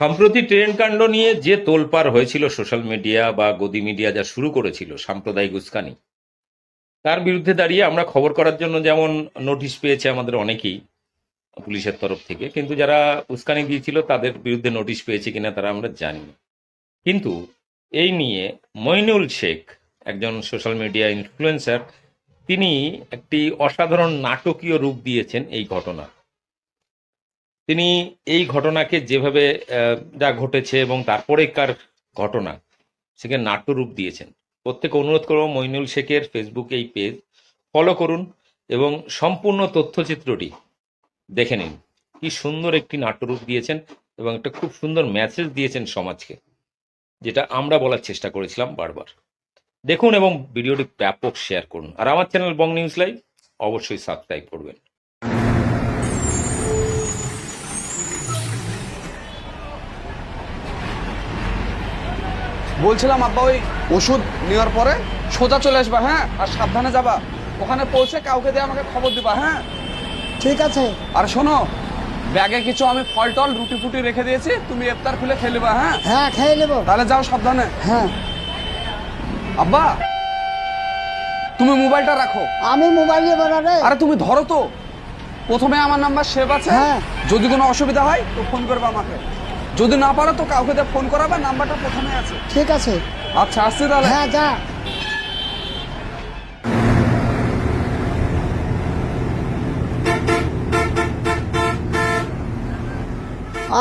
সম্প্রতি ট্রেন কাণ্ড নিয়ে যে তোলপাড় হয়েছিল সোশ্যাল মিডিয়া বা গদি মিডিয়া যা শুরু করেছিল, সাম্প্রদায়িক উস্কানি, তার বিরুদ্ধে দাঁড়িয়ে আমরা খবর করার জন্য যেমন নোটিশ পেয়েছে আমাদের অনেকেই পুলিশের তরফ থেকে, কিন্তু যারা উস্কানি দিয়েছিল তাদের বিরুদ্ধে নোটিশ পেয়েছে কিনা তারা আমরা জানি কিন্তু এই নিয়ে মইনুল শেখ, একজন সোশ্যাল মিডিয়া ইনফ্লুয়েন্সার তিনি একটি অসাধারণ নাটকীয় রূপ দিয়েছেন এই ঘটনা তিনি এই ঘটনাকে যেভাবে যা ঘটেছে এবং তারপরেকার ঘটনা সেখানে নাট্যরূপ দিয়েছেন। প্রত্যেক অনুরোধ করব মইনুল শেখের ফেসবুক এই পেজ ফলো করুন এবং সম্পূর্ণ তথ্যচিত্রটি দেখে নিন। কি সুন্দর একটি নাট্যরূপ দিয়েছেন এবং একটা খুব সুন্দর মেসেজ দিয়েছেন সমাজকে, যেটা আমরা বলার চেষ্টা করেছিলাম বারবার। দেখুন এবং ভিডিওটি ব্যাপক শেয়ার করুন। আর আমার চ্যানেল বং নিউজ লাইভ অবশ্যই সাবস্ক্রাইব করবেন। বলছিলাম আব্বা ওই ওষুধ নেওয়ার পরে সোজা চলে আসবা হ্যাঁ? আর সাবধানে যাবা। ওখানে পৌঁছে কাউকে দিয়ে আমাকে খবর দিবা হ্যাঁ? ঠিক আছে। আর শোনো ব্যাগে কিছু আমি ফল টল রুটি ফুটি রেখে দিয়েছি তুমি ইফতার খুলে খেয়ে নেবা হ্যাঁ? হ্যাঁ খেয়ে নেব। তাহলে যাও সাবধানে। হ্যাঁ। আব্বা তুমি মোবাইলটা রাখো। আমি মোবাইল নেব না রে। আরে তুমি ধরো তো। প্রথমে আমার নাম্বার সেভ আছে। হ্যাঁ। যদি কোনো অসুবিধা হয় তো ফোন করবে আমাকে। যদি না পারো তো কাউকে দিয়ে ফোন করাবে নাম্বারটা প্রথমে আছে। ঠিক আছে। আচ্ছা আসছি তাহলে। হ্যাঁ যা।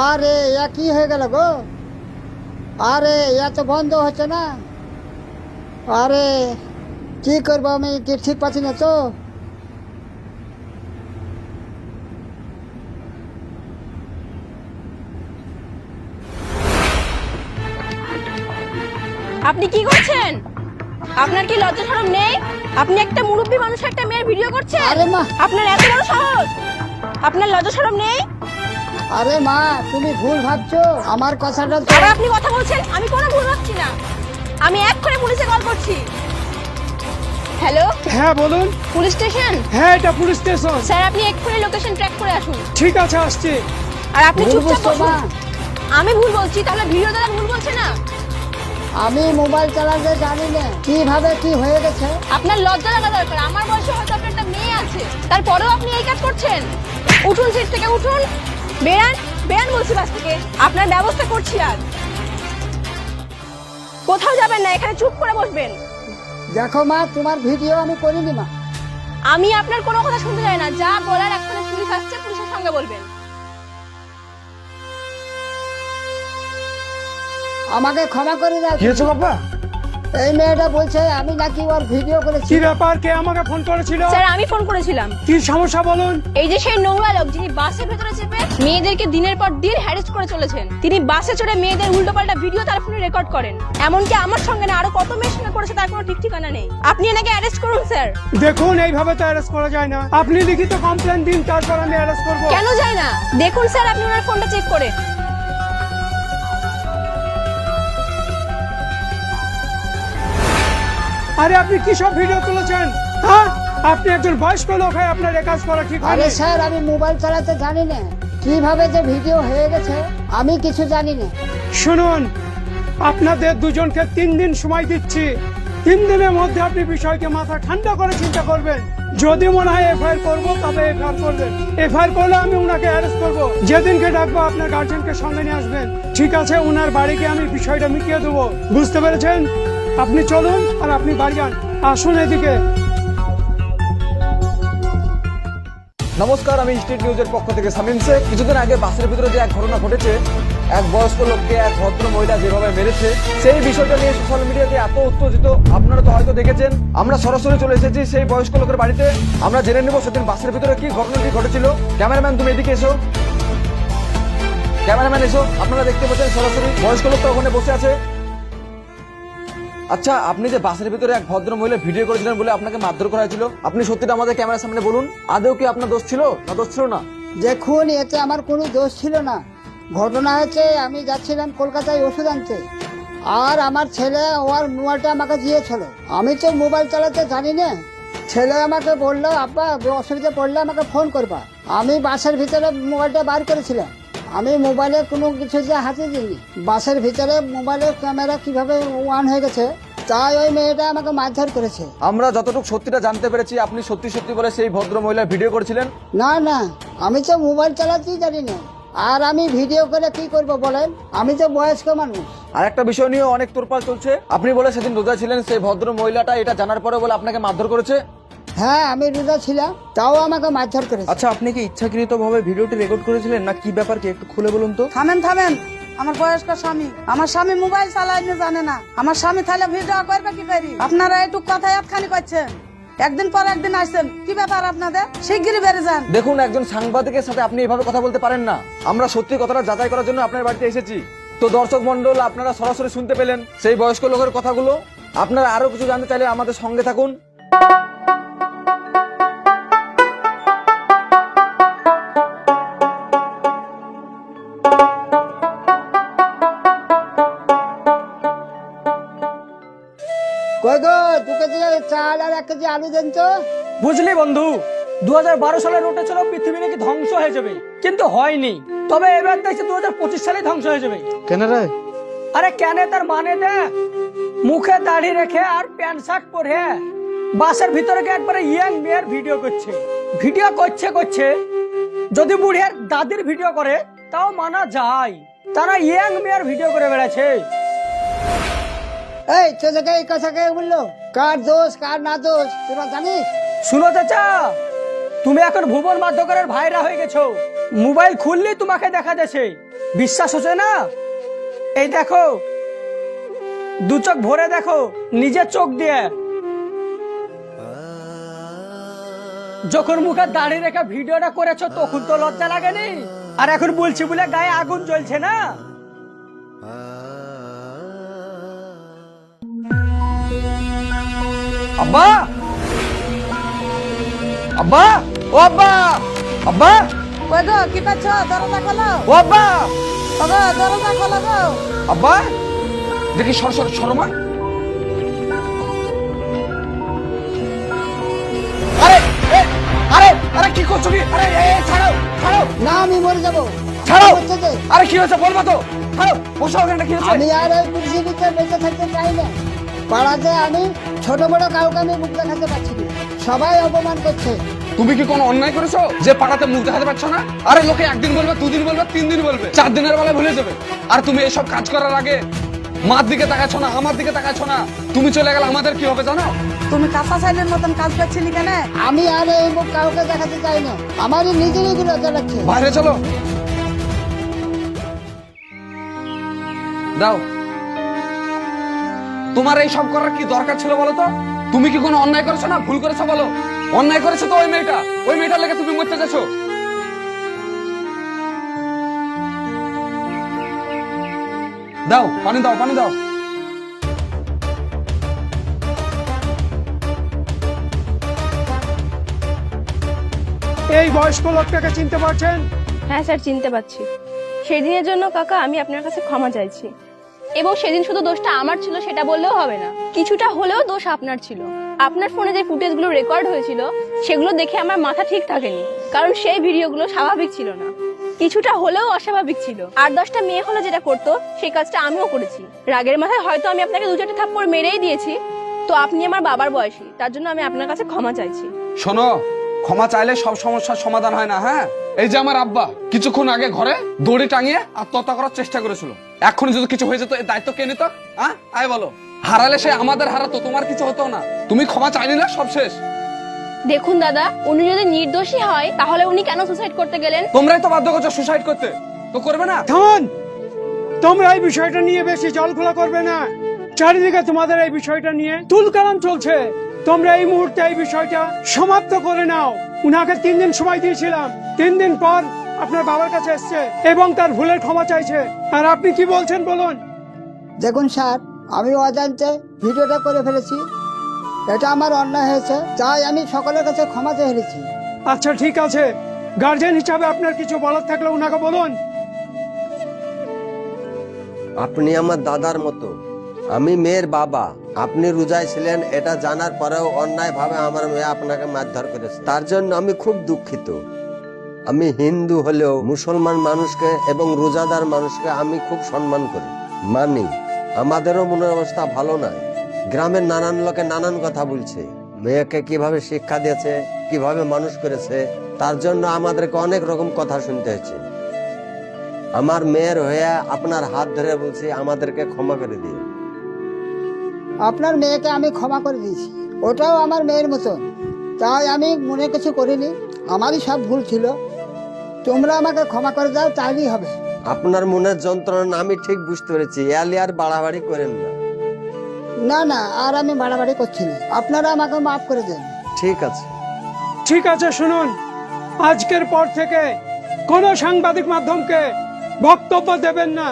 আরে ইয়া কি হয়ে গেল গো? আরে ইয়া তো বন্ধ হচ্ছে না। আরে কি করব আমি? কি ঠিক পাচ্ছি না তো? আপনি কি করছেন? আপনার কি লজ্জা শরম নেই? আপনি একটা মুরব্বী মানুষ একটা মেয়ের ভিডিও করছেন? আরে মা। আপনার এত বড় সাহস? আপনার লজ্জা শরম নেই? আরে মা তুমি ভুল ভাবছ। আমার কথাটা তো আর আপনি কথা বলছেন? আমি কোনো ভুল ভাবছি না। আমি এক্ষুনি পুলিশে কল করছি। হ্যালো? হ্যাঁ বলুন। Police station? হ্যাঁ এটা পুলিশ স্টেশন। স্যার আপনি এক্ষুনি লোকেশন ট্র্যাক করে আসুন। ঠিক আছে আসছি। আর আপনি ভুল চুপচাপ বুঝছ মা। বসুন। আমি ভুল বলছি তাহলে ভিডিও দ্বারা ভুল বলছে না? আমি মোবাইল চালাতে জানি না কীভাবে কি হয়ে গেছে। আপনার লজ্জা লাগা দরকার আমার বয়সে হয়তো আপনার একটা মেয়ে আছে তারপরেও আপনি এই কাজ করছেন। উঠুন সিট থেকে উঠুন। বেরান বেরান বলছি বাস থেকে। আপনার ব্যবস্থা করছি আজ। কোথাও যাবেন না এখানে চুপ করে বসবেন। দেখো মা তোমার ভিডিও আমি করিনি মা। আমি আপনার কোনো কথা শুনতে চাই না যা বলার এক্ষুনি পুলিশ আসছে পুলিশের সঙ্গে বলবেন। আমাকে ক্ষমা করে দাও। কি হয়েছে বাবা এই মেয়েটা বলছে আমি নাকি ওর ভিডিও করেছি। কি ব্যাপার? কে আমাকে ফোন করেছিল? স্যার আমি ফোন করেছিলাম। কি সমস্যা বলুন? এই যে সেই নোংরা লোক যিনি বাসের ভেতরে চেপে মেয়েদেরকে দিনের পর দিন হ্যারেস্ট করে চলেছেন তিনি বাসে চড়ে মেয়েদের উল্টোপাল্টা ভিডিও তার ফোনে রেকর্ড করেন। এমনকি আমার সঙ্গে না আরও কত মেয়ের সঙ্গে করেছে তার কোনো ঠিক ঠিকানা নেই। আপনি এনাকে অ্যারেস্ট করুন স্যার। দেখুন এইভাবে তো অ্যারেস্ট করা যায় না। আপনি লিখিত কমপ্লেন দিন তারপর আমি অ্যারেস্ট করব। কেন যায় না? দেখুন স্যার আপনি ওনার ফোনটা চেক করে। আরে আপনি কি সব ভিডিও তুলেছেন? হ্যাঁ? আপনি একজন বয়স্ক লোক হয়ে আপনার এ কাজ করা ঠিক আরে স্যার আমি মোবাইল চালাতে জানি না। কীভাবে যে ভিডিও হয়ে গেছে আমি কিছু জানি না। শুনুন আপনাদের দুজনকে তিন দিন সময় দিচ্ছি। তিন দিনের মধ্যে আপনি বিষয়কে মাথা ঠান্ডা করে চিন্তা করবেন। যদি মনে হয় এফআইআর করব তবে এফআইআর করবেন। এফআইআর করলে আমি উনাকে অ্যারেস্ট করব। যেদিনকে ডাকবো আপনার গার্জেনকে সঙ্গে নিয়ে আসবেন। ঠিক আছে উনার বাড়িকে আমি বিষয়টা মিটিয়ে দেবো। বুঝতে পেরেছেন? আপনি চলুন আর আপনি বাড়ি যান। আসুন এদিকে। নমস্কার, আমি স্টেট নিউজের পক্ষ থেকে সামিম শেখ। কিছুদিন আগে বাসের ভিতরে যে এক ঘটনা ঘটেছে, এক বয়স্ক লোককে এক ভদ্র মহিলা যেভাবে মেরেছে, সেই বিষয়টা নিয়ে সোশ্যাল মিডিয়াতে এত উত্তেজিত, আপনারা তো হয়তো দেখেছেন। আমরা সরাসরি চলে এসেছি সেই বয়স্ক লোকের বাড়িতে। আমরা জেনে নেব সেদিন বাসের ভিতরে কি ঘটনাটি ঘটেছিল। ক্যামেরাম্যান, তুমি এদিকে এসো। ক্যামেরাম্যান, এসো। আপনারা দেখতে পাচ্ছেন সরাসরি বয়স্ক লোকটা ওখানে বসে আছে। আচ্ছা আপনি যে বাসের ভিতরে এক ভদ্র মহিলা ভিডিও করেছিলেন বলে আপনাকে মারধর করা হয়েছিল, আপনি সত্যিটা আমাদের ক্যামেরার সামনে বলুন। আদৌ কি আপনার দোষ ছিল? না, দোষ ছিল না? দেখুন, এতে আমার কোনো দোষ ছিল না। ঘটনা হয়েছে, আমি যাচ্ছিলাম কলকাতায় ওষুধ আনতে। আর আমার ছেলে ওর মোবাইলটা আমাকে দিয়েছিল। আমি তো মোবাইল চালাতে জানি না। ছেলে আমাকে বলল, আব্বা, অসুবিধা পড়লে আমাকে ফোন করবা। আমি বাসের ভিতরে মোবাইলটা বার করেছিলাম। আমি মোবাইলে কোনো কিছু যে হাতে দিইনি। বাসের ভিতরে মোবাইলের ক্যামেরা কীভাবে ওয়ান হয়ে গেছে তাই ওই মেয়েটা আমাকে মারধর করেছে। আমরা যতটুকু সত্যিটা জানতে পেরেছি আপনি সত্যি সত্যি বলে সেই ভদ্র মহিলার ভিডিও করেছিলেন? না না আমি তো মোবাইল চালাতেই জানি না। আর আমি ভিডিও করে কি করব বলেন? আমি তো বয়স্ক মানুষ। আর একটা বিষয় নিয়ে অনেক তোরপাল চলছে। আপনি বলে সেদিন রোজা ছিলেন সেই ভদ্র মহিলাটা এটা জানার পরে বলে আপনাকে মারধর করেছে। হ্যাঁ আমি রোজা ছিলাম তাও আমাকে মারধর করেছে। আচ্ছা আপনি কি ইচ্ছাকৃত ভাবে ভিডিওটি রেকর্ড করেছিলেন না কি ব্যাপার কি একটু খুলে বলুন তো? থামেন থামেন। আমার বয়স্ক স্বামী আমার স্বামী মোবাইল চালাইতে জানে না। আমার স্বামী তাহলে ভিডিও করবে কি করি? আপনারা এইটুক কথা একখানি করছেন। একদিন পর একদিন আসছেন। কি ব্যাপার আপনাদের? শিগগিরই বেড়ে যান। দেখুন একজন সাংবাদিকের সাথে আপনি এভাবে কথা বলতে পারেন না। আমরা সত্যি কথাটা যাচাই করার জন্য আপনার বাড়িতে এসেছি। তো দর্শক মন্ডল আপনারা সরাসরি শুনতে পেলেন সেই বয়স্ক লোকের কথাগুলো। আপনারা আরও কিছু জানতে চাইলে আমাদের সঙ্গে থাকুন। চাল আর এক কেজি আলু দেন তো। বুঝলি বন্ধু দু সালে নোটে ছিল পৃথিবী নাকি ধ্বংস হয়ে যাবে কিন্তু হয়নি। তবে এবার দেখছি দু সালে ধ্বংস হয়ে যাবে। কেন রে? আরে কেন তার মানে দেখ মুখে দাড়ি রেখে আর প্যান্ট শার্ট পরে বাসের ভিতরে একবারে ইয়াং মেয়ের ভিডিও করছে। ভিডিও করছে করছে। যদি বুড়িয়ার দাদির ভিডিও করে তাও মানা যায়। তারা ইয়াং মেয়ের ভিডিও করে বেড়াচ্ছে। এই তোদেরকে এই কথা কে বলল? কার দোষ, কার না দোষ তোরা জানিস শুনো চাচা, তুমি এখন ভুবন মাধ্যকরের ভাইরা হয়ে গেছো। মোবাইল খুললেই তোমাকে দেখা যাচ্ছে। বিশ্বাস হচ্ছে না? এই দেখো, দু চোখ ভরে দেখো, নিজের চোখ দিয়ে। যখন মুখে দাঁড়িয়ে রেখে ভিডিওটা করেছ, তখন তো লজ্জা লাগেনি? আর এখন বলছি বলে গায়ে আগুন জ্বলছে না? আব্বা! আব্বা! ও আব্বা! আব্বা! কই গো কি পাচ্ছ? দরজা খোলো। ও আব্বা! ওগো দরজা খোলো গো। আব্বা! দেখি সর সর সরমা আরে এ, আরে আরে কি করছ কি আরে এ, ছাড়ো ছাড়ো। না আমি মরে যাব। ছাড়ো। আরে কি হয়েছে? বলবা তো। ছাড়ো বসো ওখানে কি হয়েছে? আমি আর ওই পৃথিবীতে বেঁচে থাকতে চাই না। পাড়াতে আমি ছোট বড় কাউকে আমি মুখ দেখাতে পারছি না। সবাই অপমান করছে। তুমি কি কোনো অন্যায় করেছ? যে পাড়াতে মুখ দেখাতে পারছ না? আরে লোকে একদিন বলবে দুদিন বলবে তিন দিন বলবে চার দিনের বেলায় ভুলে যাবে। আর তুমি এসব কাজ করার আগে মার দিকে তাকাচ্ছ না আমার দিকে তাকাচ্ছ না। তুমি চলে গেলে আমাদের কি হবে জানো? তুমি কাঁচা সাইলের মতন কাজ করছিলি কেন? আমি আর এই মুখ কাউকে দেখাতে চাই না। আমারই নিজেরই গুলো জ্বালাচ্ছে বাইরে চলো। দাও। তোমার এই সব করার কি দরকার ছিল বলো তো? তুমি কি কোনো অন্যায় করেছ না ভুল করেছ বলো? অন্যায় করেছ তো ওই মেয়েটা। ওই মেয়েটার লেগে তুমি মরতে যাচ্ছ। দাও পানি দাও পানি দাও। এই বয়স্ক লোকটাকে চিনতে পারছেন? হ্যাঁ স্যার চিনতে পারছি। সেদিনের জন্য কাকা আমি আপনার কাছে ক্ষমা চাইছি। এবং সেদিন শুধু দোষটা আমার ছিল, সেটা বললেও হবে না। কিছুটা হলেও দোষ আপনার ছিল। আপনার ফোনে যে ফুটেজগুলো রেকর্ড হয়েছিল, সেগুলো দেখে আমার মাথা ঠিক থাকেনি। কারণ সেই ভিডিওগুলো স্বাভাবিক ছিল না। কিছুটা হলেও অস্বাভাবিক ছিল। আর দশটা মেয়ে হলে যেটা করতো, সেই কাজটা আমিও করেছি। রাগের মাথায় হয়তো আমি আপনাকে দু চারটে থাপ্পড় মেরেই দিয়েছি। তো আপনি আমার বাবার বয়সী, তার জন্য আমি আপনার কাছে ক্ষমা চাইছি। শোনো, ক্ষমা চাইলে সব সমস্যার সমাধান হয় না হ্যাঁ? এই যে আমার আব্বা, কিছুক্ষণ আগে ঘরে দড়ি টাঙিয়ে আত্মহত্যা করার চেষ্টা করেছিল। এখন যদি কিছু হয়ে যেত এই দায়িত্ব কে নিত? হ্যাঁ? আয় বলো। হারালে সে আমাদের হারাতো তোমার কিছু হতো না। তুমি ক্ষমা চাইনি না সব শেষ। দেখুন দাদা উনি যদি নির্দোষী হয় তাহলে উনি কেন সুসাইড করতে গেলেন? তোমরাই তো বাধ্য করছ সুসাইড করতে। তো করবে না? থামান! তোমরা এই বিষয়টা নিয়ে বেশি জল খোলা করবে না। চারিদিকে তোমাদের এই বিষয়টা নিয়ে তুলকালাম চলছে। তোমরা এই মুহূর্তে এই বিষয়টা সমাপ্ত করে নাও। উনাকে তিন দিন সময় দিয়েছিলাম। তিন দিন পর আপনার বাবার কাছে এসছে এবং তার ভুলের ক্ষমা চাইছে। আর আপনি কি বলছেন বলুন? দেখুন স্যার আমি অজান্তে ভিডিওটা করে ফেলেছি। এটা আমার অন্যায় হয়েছে তাই আমি সকলের কাছে ক্ষমা চেয়ে ফেলেছি আচ্ছা ঠিক আছে। গার্জেন হিসাবে আপনার কিছু বলার থাকলে ওনাকে বলুন। আপনি আমার দাদার মতো। আমি মেয়ের বাবা। আপনি রোজায় ছিলেন এটা জানার পরেও অন্যায় ভাবে আমার মেয়ে আপনাকে মারধর করেছে। তার জন্য আমি খুব দুঃখিত। আমি হিন্দু হলেও মুসলমান মানুষকে এবং রোজাদার মানুষকে আমি খুব সম্মান করি। মানি, আমাদেরও মনের অবস্থা ভালো নয় গ্রামের নানান লোকে নানান কথা বলছে। মেয়েকে কীভাবে শিক্ষা দিয়েছে, কীভাবে মানুষ করেছে, তার জন্য আমাদেরকে অনেক রকম কথা শুনতে হয়েছে আমার মেয়ের হয়ে আপনার হাত ধরে বলছি, আমাদেরকে ক্ষমা করে দিও। আপনার মেয়েকে আমি ক্ষমা করে দিয়েছি। ওটাও আমার মেয়ের মতন। তাই আমি মনে কিছু করিনি। আমারই সব ভুল ছিল। তোমরা আমাকে ক্ষমা করে দাও তাইলেই হবে। আপনার মনের যন্ত্রণা আমি ঠিক বুঝতে পেরেছি। এয়ালি আর বাড়াবাড়ি করেন না। না না আর আমি বাড়াবাড়ি করছি না। আপনারা আমাকে মাফ করে দেন। ঠিক আছে। ঠিক আছে শুনুন। আজকের পর থেকে কোনো সাংবাদিক মাধ্যমকে বক্তব্য দেবেন না।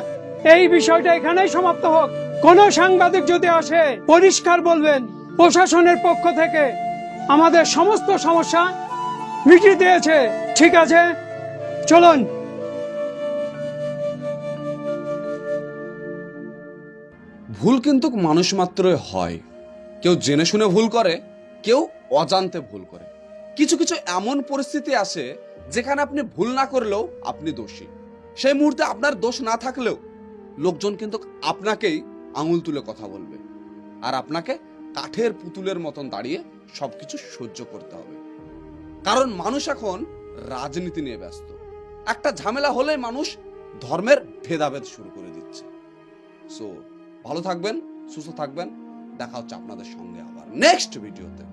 এই বিষয়টা এখানেই সমাপ্ত হোক। কোন সাংবাদিক যদি আসে পরিষ্কার বলবেন প্রশাসনের পক্ষ থেকে আমাদের সমস্ত সমস্যা মিটিয়ে দিয়েছে। ঠিক আছে? চলুন। ভুল কিন্তু মানুষ মাত্রই হয়। কেউ জেনে শুনে ভুল করে, কেউ অজান্তে ভুল করে। কিছু কিছু এমন পরিস্থিতি আসে যেখানে আপনি ভুল না করলেও আপনি দোষী। সেই মুহূর্তে আপনার দোষ না থাকলেও লোকজন কিন্তু আপনাকেই আঙুল তুলে কথা বলবে। আর আপনাকে কাঠের পুতুলের মতন দাঁড়িয়ে সবকিছু সহ্য করতে হবে। কারণ মানুষ এখন রাজনীতি নিয়ে ব্যস্ত। একটা ঝামেলা হলে মানুষ ধর্মের ভেদাভেদ শুরু করে দিচ্ছে। সো ভালো থাকবেন, সুস্থ থাকবেন, দেখা হচ্ছে আপনাদের সঙ্গে আবার নেক্সট ভিডিওতে